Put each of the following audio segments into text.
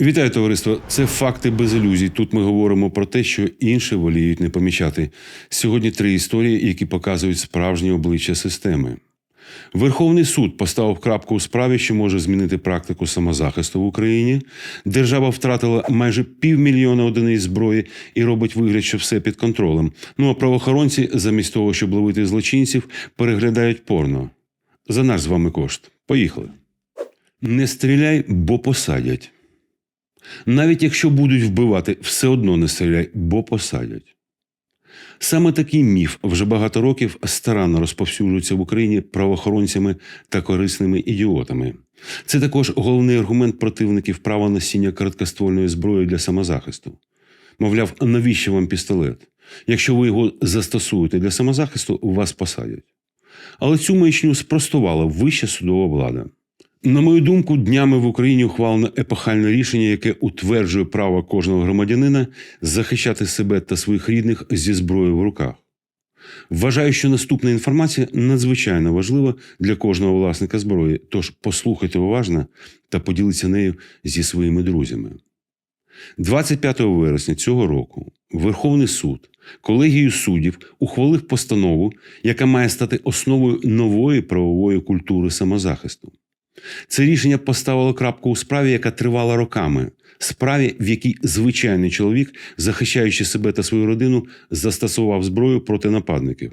Вітаю, товариство. Це факти без ілюзій. Тут ми говоримо про те, що інші воліють не помічати. Сьогодні три історії, які показують справжнє обличчя системи. Верховний суд поставив крапку у справі, що може змінити практику самозахисту в Україні. Держава втратила майже півмільйона одиниць зброї і робить вигляд, що все під контролем. Ну а правоохоронці, замість того, щоб ловити злочинців, переглядають порно. За наш з вами кошт. Поїхали. Не стріляй, бо посадять. Навіть якщо будуть вбивати, все одно не стріляй, бо посадять. Саме такий міф вже багато років старанно розповсюджується в Україні правоохоронцями та корисними ідіотами. Це також головний аргумент противників права носіння короткоствольної зброї для самозахисту. Мовляв, навіщо вам пістолет? Якщо ви його застосуєте для самозахисту, вас посадять. Але цю маячню спростувала вища судова влада. На мою думку, днями в Україні ухвалено епохальне рішення, яке утверджує право кожного громадянина захищати себе та своїх рідних зі зброєю в руках. Вважаю, що наступна інформація надзвичайно важлива для кожного власника зброї, тож послухайте уважно та поділіться нею зі своїми друзями. 25 вересня цього року Верховний суд колегією суддів ухвалив постанову, яка має стати основою нової правової культури самозахисту. Це рішення поставило крапку у справі, яка тривала роками. Справі, в якій звичайний чоловік, захищаючи себе та свою родину, застосував зброю проти нападників.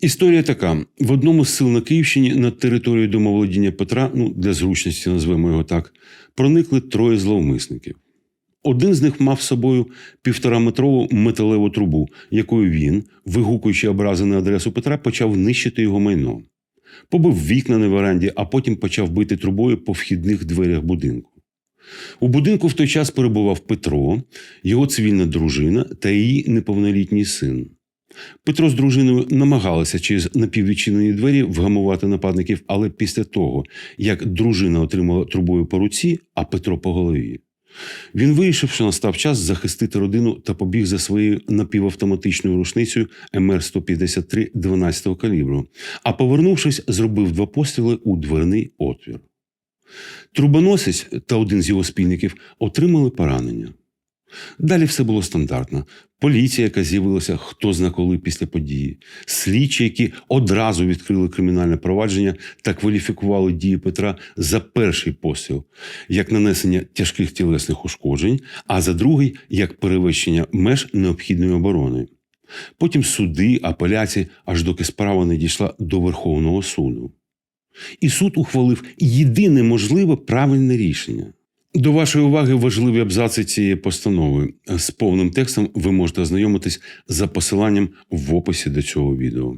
Історія така: в одному з сил на Київщині на територію домоволодіння Петра, ну для зручності назвемо його так, проникли троє зловмисників. Один з них мав з собою півтораметрову металеву трубу, якою він, вигукуючи образи на адресу Петра, почав нищити його майно побив вікна на веранді, а потім почав бити трубою по вхідних дверях будинку. У будинку в той час перебував Петро, його цивільна дружина та її неповнолітній син. Петро з дружиною намагалися через напіввідчинені двері вгамувати нападників, але після того, як дружина отримала трубою по руці, а Петро по голові, він вирішив, що настав час захистити родину та побіг за своєю напівавтоматичною рушницею МР-153 12-го калібру, а повернувшись, зробив два постріли у дверний отвір. Трубоносець та один з його спільників отримали поранення. Далі все було стандартно. Поліція, яка з'явилася хто зна коли після події, слідчі, які одразу відкрили кримінальне провадження та кваліфікували дії Петра за перший постріл як нанесення тяжких тілесних ушкоджень, а за другий як перевищення меж необхідної оборони. Потім суди, апеляції, аж доки справа не дійшла до Верховного суду. І суд ухвалив єдине можливе правильне рішення. До вашої уваги важливі абзаци цієї постанови. З повним текстом ви можете ознайомитись за посиланням в описі до цього відео.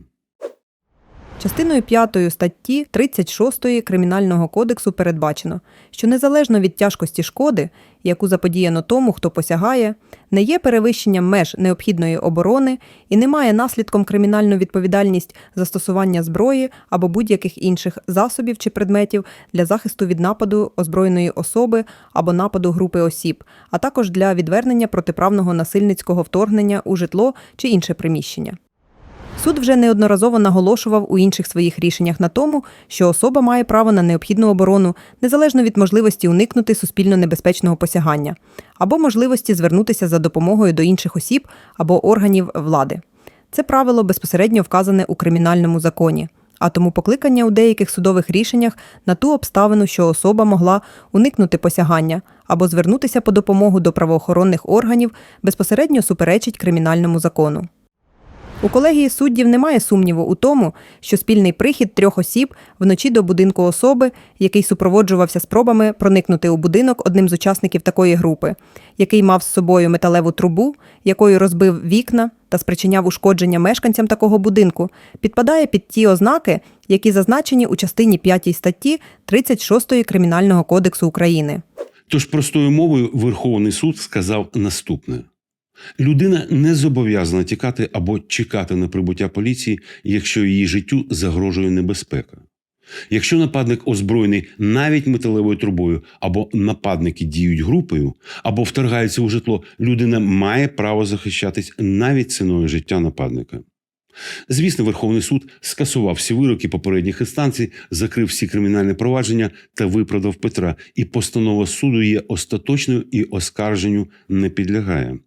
Частиною 5 статті 36 Кримінального кодексу передбачено, що незалежно від тяжкості шкоди, яку заподіяно тому, хто посягає, не є перевищенням меж необхідної оборони і не має наслідком кримінальну відповідальність застосування зброї або будь-яких інших засобів чи предметів для захисту від нападу озброєної особи або нападу групи осіб, а також для відвернення протиправного насильницького вторгнення у житло чи інше приміщення. Суд вже неодноразово наголошував у інших своїх рішеннях на тому, що особа має право на необхідну оборону незалежно від можливості уникнути суспільно небезпечного посягання або можливості звернутися за допомогою до інших осіб або органів влади. Це правило безпосередньо вказане у кримінальному законі. А тому покликання у деяких судових рішеннях на ту обставину, що особа могла уникнути посягання або звернутися по допомогу до правоохоронних органів, безпосередньо суперечить кримінальному закону. У колегії суддів немає сумніву у тому, що спільний прихід трьох осіб вночі до будинку особи, який супроводжувався спробами проникнути у будинок одним з учасників такої групи, який мав з собою металеву трубу, якою розбив вікна та спричиняв ушкодження мешканцям такого будинку, підпадає під ті ознаки, які зазначені у частині 5 статті 36 Кримінального кодексу України. Тож простою мовою Верховний суд сказав наступне: людина не зобов'язана тікати або чекати на прибуття поліції, якщо її життю загрожує небезпека. Якщо нападник озброєний навіть металевою трубою, або нападники діють групою, або вторгаються у житло, людина має право захищатись навіть ціною життя нападника. Звісно, Верховний суд скасував всі вироки попередніх інстанцій, закрив всі кримінальні провадження та виправдав Петра. І постанова суду є остаточною і оскарженню не підлягає.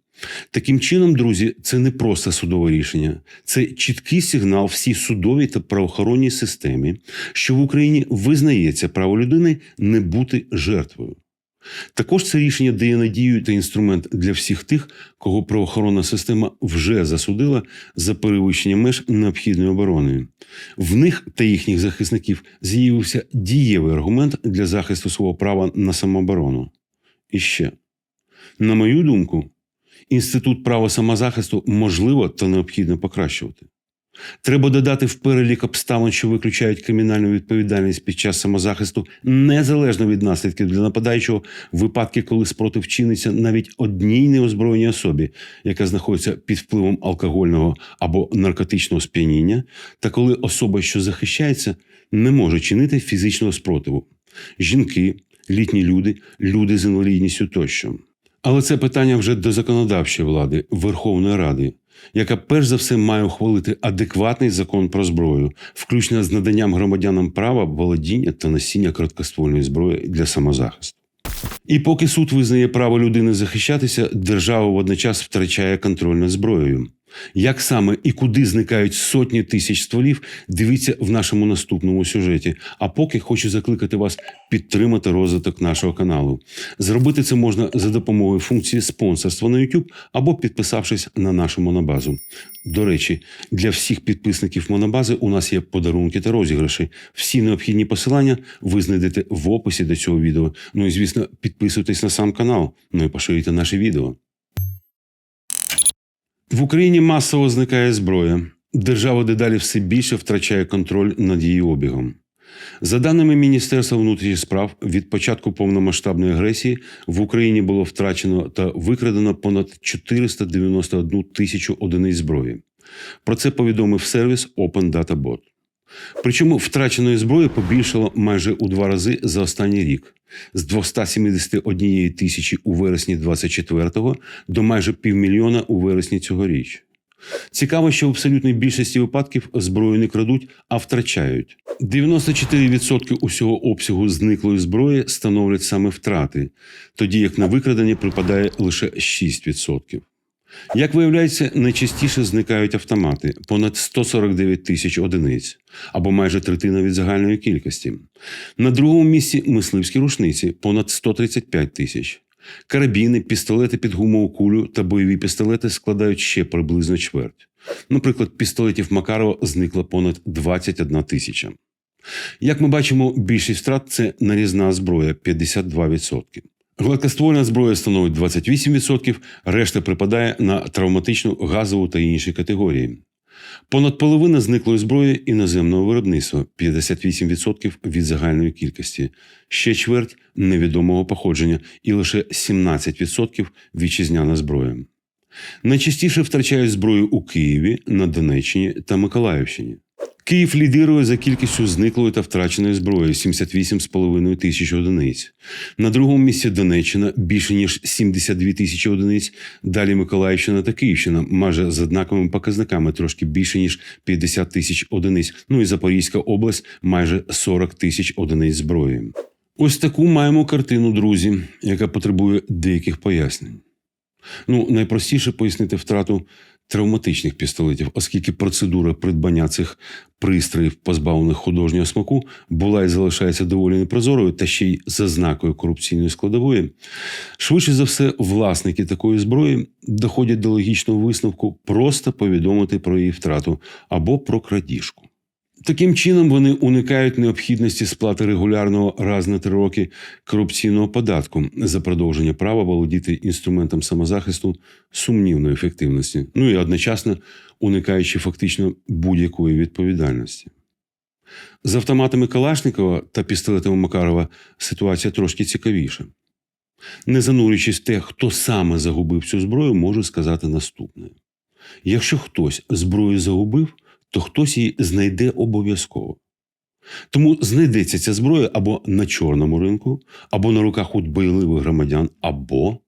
Таким чином, друзі, це не просто судове рішення, це чіткий сигнал всій судовій та правоохоронній системі, що в Україні визнається право людини не бути жертвою. Також це рішення дає надію та інструмент для всіх тих, кого правоохоронна система вже засудила за перевищення меж необхідної оборони. В них та їхніх захисників з'явився дієвий аргумент для захисту свого права на самооборону. І ще, на мою думку, інститут права самозахисту можливо та необхідно покращувати. Треба додати в перелік обставин, що виключають кримінальну відповідальність під час самозахисту, незалежно від наслідків для нападаючого, випадки, коли спротив чиниться навіть одній неозброєній особі, яка знаходиться під впливом алкогольного або наркотичного сп'яніння, та коли особа, що захищається, не може чинити фізичного спротиву. Жінки, літні люди, люди з інвалідністю тощо. Але це питання вже до законодавчої влади Верховної Ради, яка перш за все має ухвалити адекватний закон про зброю, включно з наданням громадянам права володіння та носіння короткоствольної зброї для самозахисту. І поки суд визнає право людини захищатися, держава водночас втрачає контроль над зброєю. Як саме і куди зникають сотні тисяч стволів, дивіться в нашому наступному сюжеті. А поки хочу закликати вас підтримати розвиток нашого каналу. Зробити це можна за допомогою функції спонсорства на YouTube або підписавшись на нашу монобазу. До речі, для всіх підписників монобази у нас є подарунки та розіграші. Всі необхідні посилання ви знайдете в описі до цього відео. Ну і звісно, підписуйтесь на сам канал, ну і поширюйте наше відео. В Україні масово зникає зброя. Держава дедалі все більше втрачає контроль над її обігом. За даними Міністерства внутрішніх справ, від початку повномасштабної агресії в Україні було втрачено та викрадено понад 491 тисячу одиниць зброї. Про це повідомив сервіс Open Data Bot. Причому втраченої зброї побільшало майже у два рази за останній рік з 271 тисячі у вересні 24-го до майже півмільйона у вересні цьогоріч. Цікаво, що в абсолютній більшості випадків зброю не крадуть, а втрачають. 94% усього обсягу зниклої зброї становлять саме втрати, тоді як на викрадення припадає лише 6%. Як виявляється, найчастіше зникають автомати понад 149 тисяч одиниць, або майже третина від загальної кількості. На другому місці мисливські рушниці понад 135 тисяч. Карабіни, пістолети під гумову кулю та бойові пістолети складають ще приблизно чверть. Наприклад, пістолетів Макарова зникло понад 21 тисяча. Як ми бачимо, більшість втрат це нарізна зброя 52%. Гладкоствольна зброя становить 28%, решта припадає на травматичну, газову та інші категорії. Понад половина зниклої зброї іноземного виробництва 58% від загальної кількості, ще чверть невідомого походження і лише 17% вітчизняна зброя. Найчастіше втрачають зброю у Києві, на Донеччині та Миколаївщині. Київ лідирує за кількістю зниклої та втраченої зброї 78,5 тисяч одиниць. На другому місці Донеччина більше ніж 72 тисячі одиниць. Далі Миколаївщина та Київщина майже з однаковими показниками, трошки більше ніж 50 тисяч одиниць. Ну і Запорізька область майже 40 тисяч одиниць зброї. Ось таку маємо картину, друзі, яка потребує деяких пояснень. Ну, найпростіше пояснити втрату травматичних пістолетів, оскільки процедура придбання цих пристроїв, позбавлених художнього смаку, була і залишається доволі непрозорою та ще й за знакою корупційної складової. Швидше за все, власники такої зброї доходять до логічного висновку просто повідомити про її втрату або про крадіжку. Таким чином вони уникають необхідності сплати регулярного раз на три роки корупційного податку за продовження права володіти інструментом самозахисту сумнівної ефективності, ну і одночасно уникаючи фактично будь-якої відповідальності. З автоматами Калашникова та пістолетами Макарова ситуація трошки цікавіша. Не занурюючись в те, хто саме загубив цю зброю, можу сказати наступне: якщо хтось зброю загубив, то хтось її знайде обов'язково. Тому знайдеться ця зброя або на чорному ринку, або на руках у дбайливих громадян, або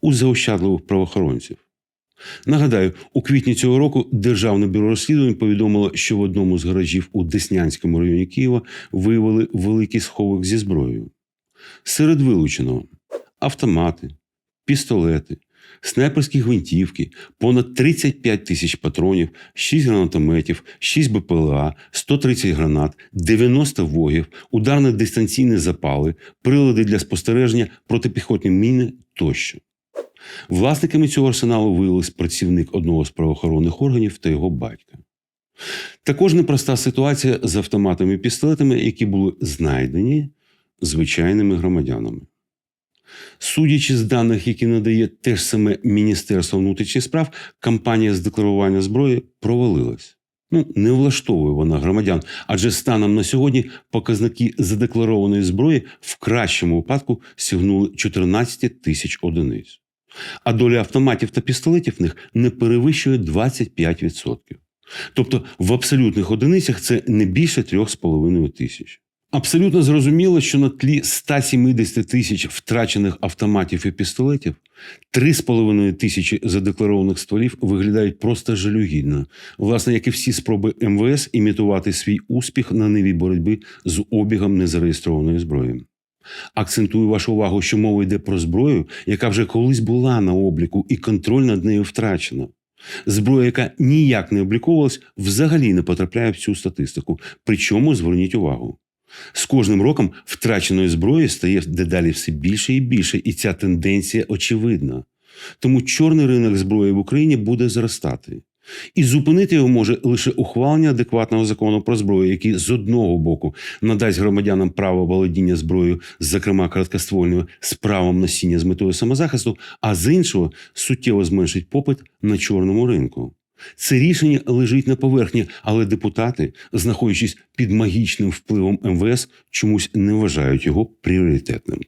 у заощадливих правоохоронців. Нагадаю, у квітні цього року Державне бюро розслідувань повідомило, що в одному з гаражів у Деснянському районі Києва виявили великий сховок зі зброєю. Серед вилученого автомати, пістолети, снайперські гвинтівки, понад 35 тисяч патронів, 6 гранатометів, 6 БПЛА, 130 гранат, 90 вогів, ударно-дистанційні запали, прилади для спостереження, протипіхотні міни тощо. Власниками цього арсеналу виявились працівник одного з правоохоронних органів та його батька. Також непроста ситуація з автоматами і пістолетами, які були знайдені звичайними громадянами. Судячи з даних, які надає те ж саме Міністерство внутрішніх справ, кампанія з декларування зброї провалилась. Ну, не влаштовує вона громадян, адже станом на сьогодні показники задекларованої зброї в кращому випадку сягнули 14 тисяч одиниць. А доля автоматів та пістолетів в них не перевищує 25%. Тобто в абсолютних одиницях це не більше 3,5 тисяч. Абсолютно зрозуміло, що на тлі 170 тисяч втрачених автоматів і пістолетів 3,5 тисячі задекларованих стволів виглядають просто жалюгідно, власне, як і всі спроби МВС імітувати свій успіх на ниві боротьби з обігом незареєстрованої зброї. Акцентую вашу увагу, що мова йде про зброю, яка вже колись була на обліку, і контроль над нею втрачено. Зброя, яка ніяк не обліковувалась, взагалі не потрапляє в цю статистику. Причому зверніть увагу. З кожним роком втраченої зброї стає дедалі все більше і більше, і ця тенденція очевидна. Тому чорний ринок зброї в Україні буде зростати. І зупинити його може лише ухвалення адекватного закону про зброю, який з одного боку надасть громадянам право володіння зброєю, зокрема короткоствольною, з правом носіння з метою самозахисту, а з іншого суттєво зменшить попит на чорному ринку. Це рішення лежить на поверхні, але депутати, знаходячись під магічним впливом МВС, чомусь не вважають його пріоритетним.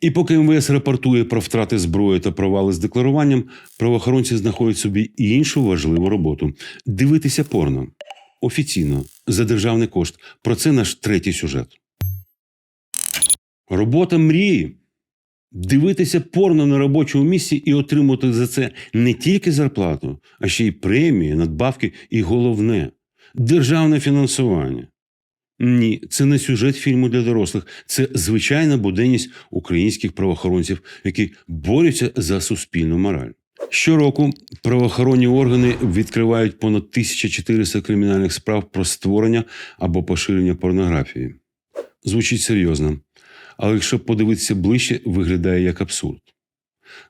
І поки МВС рапортує про втрати зброї та провали з декларуванням, правоохоронці знаходять собі іншу важливу роботу дивитися порно офіційно за державний кошт. Про це наш третій сюжет. Робота мрії. Дивитися порно на робочому місці і отримувати за це не тільки зарплату, а ще й премії, надбавки і головне державне фінансування. Ні, це не сюжет фільму для дорослих, це звичайна буденність українських правоохоронців, які борються за суспільну мораль. Щороку правоохоронні органи відкривають понад 1400 кримінальних справ про створення або поширення порнографії. Звучить серйозно, але якщо подивитися ближче, виглядає як абсурд.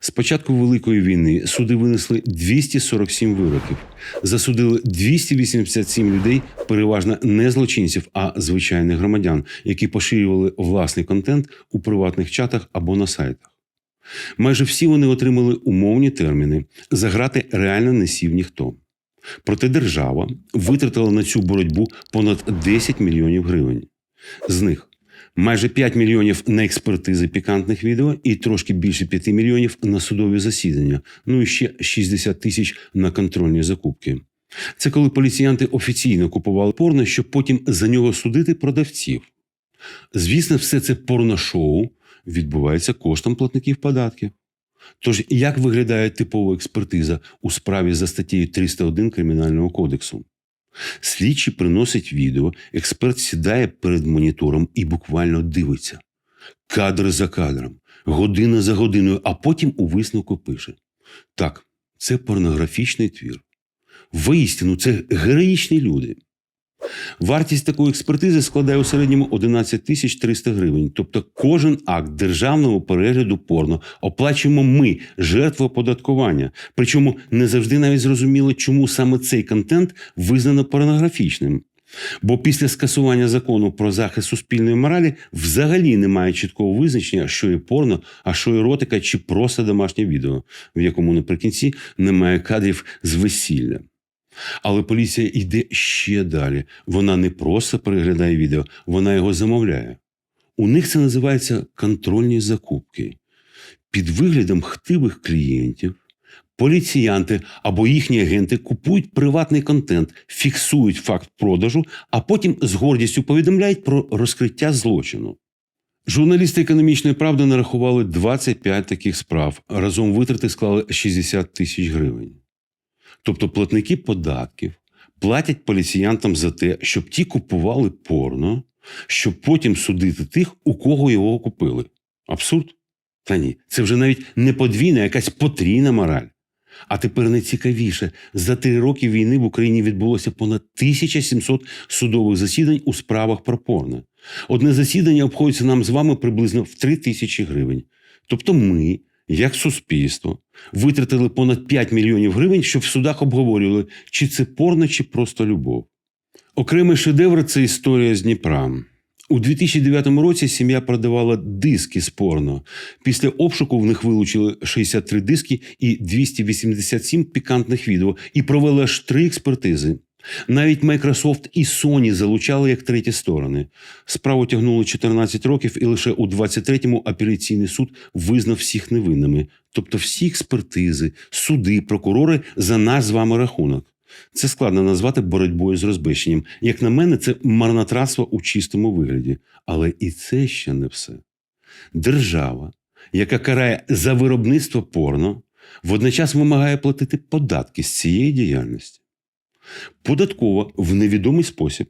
З початку Великої війни суди винесли 247 вироків, засудили 287 людей, переважно не злочинців, а звичайних громадян, які поширювали власний контент у приватних чатах або на сайтах. Майже всі вони отримали умовні терміни, за грати реально не сів ніхто. Проте держава витратила на цю боротьбу понад 10 мільйонів гривень. З них майже 5 мільйонів на експертизи пікантних відео і трошки більше 5 мільйонів на судові засідання, ну і ще 60 тисяч на контрольні закупки. Це коли поліціянти офіційно купували порно, щоб потім за нього судити продавців. Звісно, все це порношоу відбувається коштом платників податків. Тож, як виглядає типова експертиза у справі за статтею 301 Кримінального кодексу? Слідчий приносить відео, експерт сідає перед монітором і буквально дивиться. Кадр за кадром, година за годиною, а потім у висновку пише: Так, це порнографічний твір. Воістину, це героїчні люди. Вартість такої експертизи складає у середньому 11 тисяч 300 гривень. Тобто кожен акт державного перегляду порно оплачуємо ми, жертва оподаткування. Причому не завжди навіть зрозуміло, чому саме цей контент визнано порнографічним. Бо після скасування закону про захист суспільної моралі взагалі немає чіткого визначення, що є порно, а що еротика чи просто домашнє відео, в якому наприкінці немає кадрів з весілля. Але поліція йде ще далі. Вона не просто переглядає відео, вона його замовляє. У них це називається контрольні закупки. Під виглядом хтивих клієнтів поліціянти або їхні агенти купують приватний контент, фіксують факт продажу, а потім з гордістю повідомляють про розкриття злочину. Журналісти економічної правди нарахували 25 таких справ. Разом витрати склали 60 тисяч гривень. Тобто платники податків платять поліціянтам за те, щоб ті купували порно, щоб потім судити тих, у кого його купили. Абсурд? Та ні, це вже навіть не подвійна, якась потрійна мораль. А тепер найцікавіше, за три роки війни в Україні відбулося понад 1700 судових засідань у справах про порно. Одне засідання обходиться нам з вами приблизно в 3 тисячі гривень. Тобто ми, як суспільство, витратили понад 5 мільйонів гривень, щоб в судах обговорювали, чи це порно, чи просто любов. Окремий шедевр це історія з Дніпра. У 2009 році сім'я продавала диски з порно. Після обшуку в них вилучили 63 диски і 287 пікантних відео і провели аж три експертизи. Навіть Microsoft і Sony залучали як треті сторони. Справу тягнули 14 років, і лише у 23-му апеляційний суд визнав всіх невинними. Тобто всі експертизи, суди, прокурори за наш з вами рахунок. Це складно назвати боротьбою з розбещенням. Як на мене, це марнотратство у чистому вигляді. Але і це ще не все. Держава, яка карає за виробництво порно, водночас вимагає платити податки з цієї діяльності. Податкова в невідомий спосіб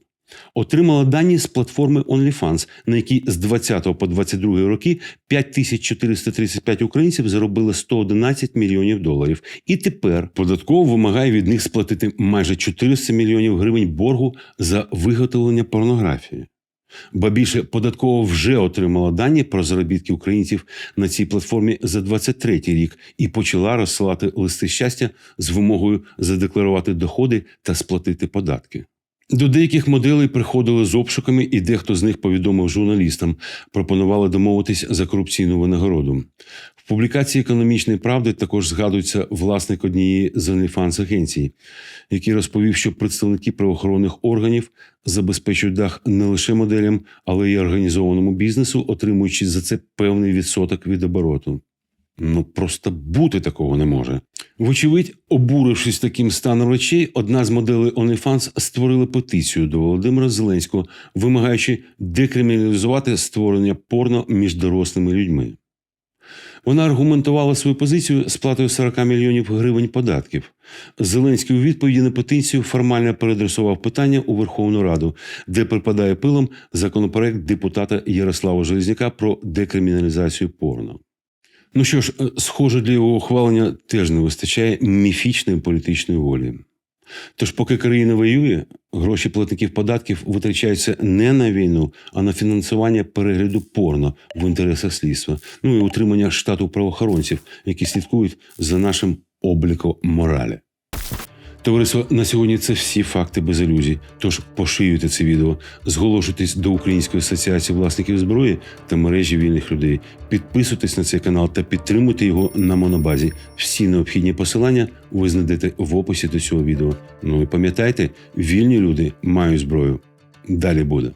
отримала дані з платформи OnlyFans, на якій з 20 по 22 роки 5435 українців заробили 111 мільйонів доларів. І тепер податково вимагає від них сплатити майже 400 мільйонів гривень боргу за виготовлення порнографії. Ба більше податково вже отримала дані про заробітки українців на цій платформі за 23 рік і почала розсилати листи щастя з вимогою задекларувати доходи та сплатити податки. До деяких моделей приходили з обшуками, і дехто з них повідомив журналістам, пропонували домовитись за корупційну винагороду. Публікації економічної правди також згадується власник однієї з OnlyFans агенцій, який розповів, що представники правоохоронних органів забезпечують дах не лише моделям, але й організованому бізнесу, отримуючи за це певний відсоток від обороту. Ну просто бути такого не може. Вочевидь, обурившись таким станом речей, одна з моделей OnlyFans створила петицію до Володимира Зеленського, вимагаючи декриміналізувати створення порно між дорослими людьми. Вона аргументувала свою позицію сплатою 40 мільйонів гривень податків. Зеленський у відповіді на петицію формально передресував питання у Верховну Раду, де припадає пилом законопроект депутата Ярослава Железняка про декриміналізацію порно. Ну що ж, е, схоже, для його ухвалення теж не вистачає міфічної політичної волі. Тож, поки країна воює, гроші платників податків витрачаються не на війну, а на фінансування перегляду порно в інтересах слідства, ну і утримання штату правоохоронців, які слідкують за нашим обліком моралі. Товариство, на сьогодні це всі факти без ілюзій. Тож поширюйте це відео, зголошуйтесь до Української асоціації власників зброї та мережі вільних людей. Підписуйтесь на цей канал та підтримуйте його на монобазі. Всі необхідні посилання ви знайдете в описі до цього відео. Ну і пам'ятайте, вільні люди мають зброю. Далі буде.